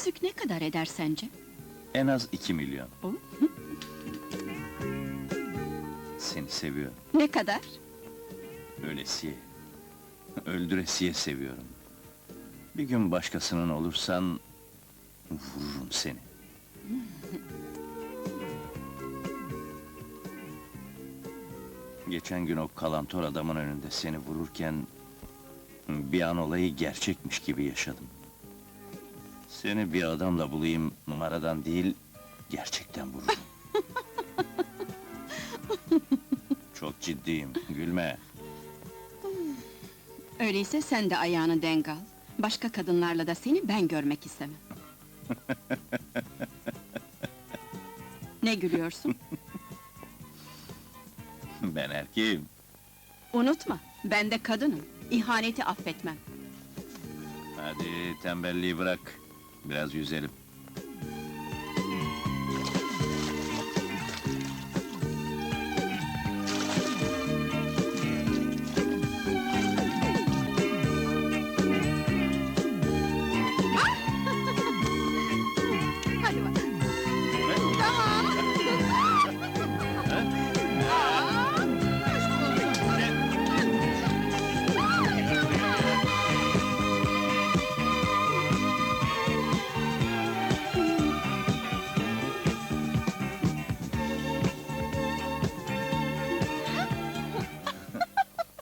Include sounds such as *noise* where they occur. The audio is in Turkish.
yüzük ne kadar eder sence? En az iki milyon. O? Seni seviyorum. Ne kadar? Ölesiye. Öldüresiye seviyorum. Bir gün başkasının olursan... ...vururum seni. *laughs* Geçen gün o kalantor adamın önünde seni vururken... ...bir an olayı gerçekmiş gibi yaşadım. Seni bir adamla bulayım, numaradan değil... ...gerçekten vururum. *laughs* Çok ciddiyim, gülme. Öyleyse sen de ayağını denk al. Başka kadınlarla da seni ben görmek istemem. *laughs* ne gülüyorsun? Ben erkeğim. Unutma, ben de kadınım. İhaneti affetmem. Hadi tembelliği bırak. Biraz yüzelim.